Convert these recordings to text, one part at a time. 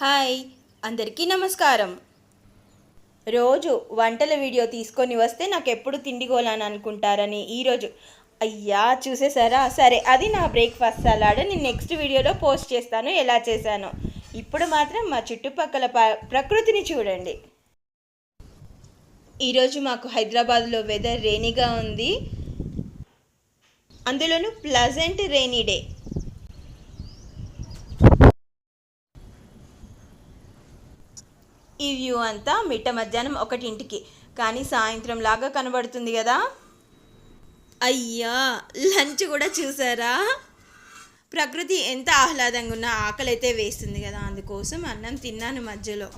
Hi అందరికీ నమస్కారం. రోజు వంటల వీడియో తీసుకొని వస్తే నాకు ఎప్పుడు తిండిగోలని అనుకుంటారని ఈరోజు అయ్యా చూసేసారా సరే అది నా బ్రేక్ఫాస్ట్ సలాడ్. నేను నెక్స్ట్ వీడియోలో పోస్ట్ చేస్తాను ఎలా చేశాను. ఇప్పుడు మాత్రం మా చుట్టుపక్కల ప్రకృతిని చూడండి. ఈరోజు మాకు హైదరాబాద్లో వెదర్ రేణిగా ఉంది. అందులోనూ ప్లజెంట్ రెయినీ డే ఈ వ్యూ అంతా మిట్ట మధ్యాహ్నం ఒకటింటికి. కానీ సాయంత్రం లాగా కనబడుతుంది కదా. అయ్యా లంచ్ కూడా చూసారా? ప్రకృతి ఎంత ఆహ్లాదంగా ఉన్నా ఆకలి అయితే వేస్తుంది కదా. అందుకోసం అన్నం తిన్నాను మధ్యలో.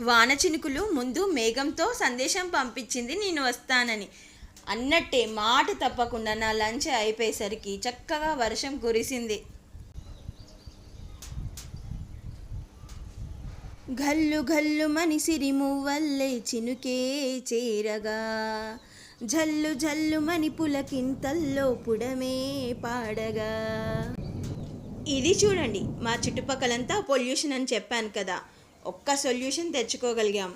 వాన చినుకులు ముందు మేఘంతో సందేశం పంపించింది నేను వస్తానని. అన్నట్టే మాట తప్పకుండా నా లంచ్ అయిపోయేసరికి చక్కగా వర్షం కురిసింది. గల్లు గల్లు మనిసిరి మువ్వల్లే చినుకే చేరగా. జల్లు జల్లు మని పులకింతల్లో పుడమే పాడగా. ఇది చూడండి మా చుట్టుపక్కలంతా పొల్యూషన్ అని చెప్పాను కదా ఒక్క సొల్యూషన్ తెచ్చుకోగలిగాం.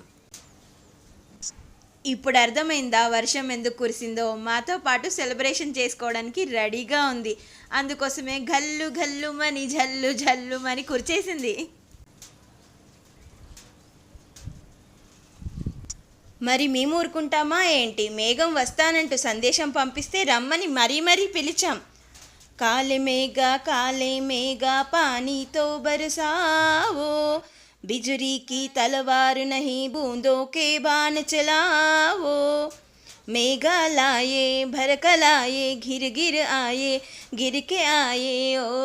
ఇప్పుడు అర్థమైందా? వర్షం ఎందుకు కురిసిందో? మాతో పాటు సెలబ్రేషన్ చేసుకోవడానికి రెడీగా ఉంది. అందుకోసమే గల్లు గల్లు మని జల్లు జల్లు మని కురిచేసింది. మరి మేము ఊరుకుంటామా ఏంటి? మేఘం వస్తానంటూ సందేశం పంపిస్తే రమ్మని మరీ మరీ పిలిచాం. కాలే మేఘ కాలే మేఘ పానీతో బరసావో. बिजली की तलवार नहीं बूंदों के बाण चलाओ मेघा लाए भरकलाए घिर गिर आए गिर के आए ఓ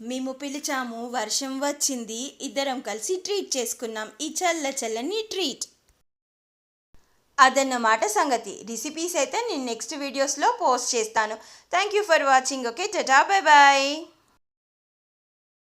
మేము పిలిచాము వర్షం వచ్చింది ఇద్దరం కలిసి ట్రీట్ చేసుకున్నాం ఈ చల్ల చల్లని ట్రీట్ అదన్నమాట సంగతి రెసిపీస్ అయితే నేను నెక్స్ట్ వీడియోస్లో పోస్ట్ చేస్తాను thank you for watching okay tata bye bye